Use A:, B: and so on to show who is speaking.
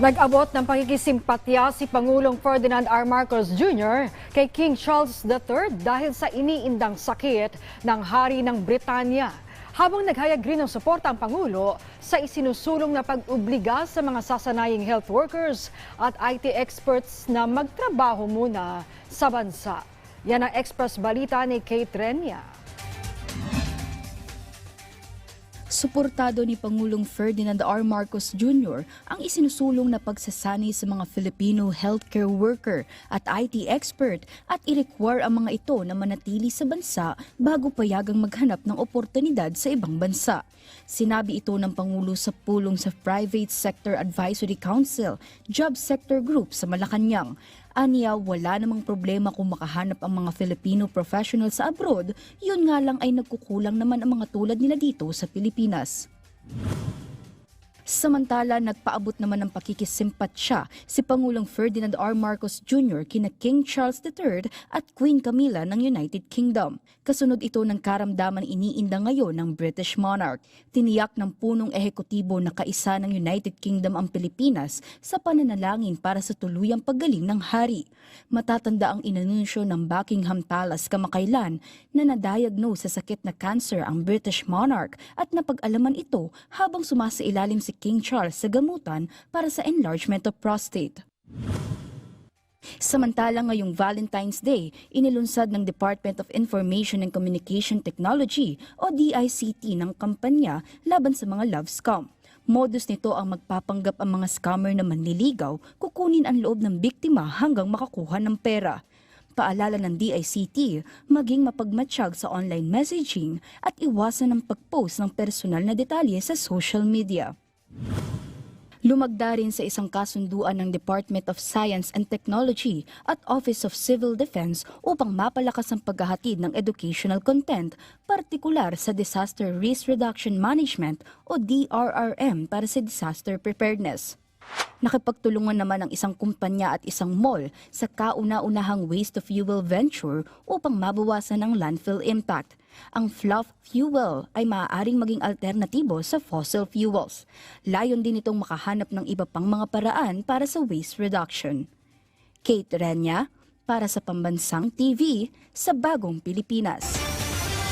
A: Nag-abot ng pakikisimpatya si Pangulong Ferdinand R. Marcos Jr. kay King Charles III dahil sa iniindang sakit ng Hari ng Britanya. Habang naghayag rin ng suporta ang Pangulo sa isinusulong na pag-obliga sa mga sasanaying health workers at IT experts na magtrabaho muna sa bansa. Yan ang Express Balita ni Kate Renya.
B: Suportado ni Pangulong Ferdinand R. Marcos Jr. ang isinusulong na pagsasanay sa mga Filipino healthcare worker at IT expert at i-require ang mga ito na manatili sa bansa bago payagang maghanap ng oportunidad sa ibang bansa. Sinabi ito ng Pangulo sa pulong sa Private Sector Advisory Council, Job Sector Group sa Malacanang. Aniya, wala namang problema kung makahanap ang mga Filipino professional sa abroad, yun nga lang ay nagkukulang naman ang mga tulad nila dito sa Pilipinas. Samantala, nagpaabot naman ng pakikisimpatsya si Pangulong Ferdinand R. Marcos Jr. kina King Charles III at Queen Camilla ng United Kingdom. Kasunod ito ng karamdaman iniinda ngayon ng British monarch. Tiniyak ng punong ehekutibo na kaisa ng United Kingdom ang Pilipinas sa pananalangin para sa tuluyang paggaling ng hari. Matatanda ang inanunsyo ng Buckingham Palace kamakailan na nadiagnose sa sakit na cancer ang British monarch at napag-alaman ito habang sumasailalim si King Charles sa gamutan para sa enlargement of prostate. Samantala ngayong Valentine's Day, inilunsad ng Department of Information and Communication Technology o DICT ng kampanya laban sa mga love scam. Modus nito ang magpapanggap ang mga scammer na manliligaw, kukunin ang loob ng biktima hanggang makakuha ng pera. Paalala ng DICT, maging mapagmatsyag sa online messaging at iwasan ang pag-post ng personal na detalye sa social media. Lumagda rin sa isang kasunduan ng Department of Science and Technology at Office of Civil Defense upang mapalakas ang paghahatid ng educational content, partikular sa Disaster Risk Reduction Management o DRRM para sa disaster preparedness. Nakipagtulungan naman ang isang kumpanya at isang mall sa kauna-unahang waste to fuel venture upang mabawasan ang landfill impact. Ang fluff fuel ay maaaring maging alternatibo sa fossil fuels. Layon din itong makahanap ng iba pang mga paraan para sa waste reduction. Kate Renya, para sa Pambansang TV sa Bagong Pilipinas.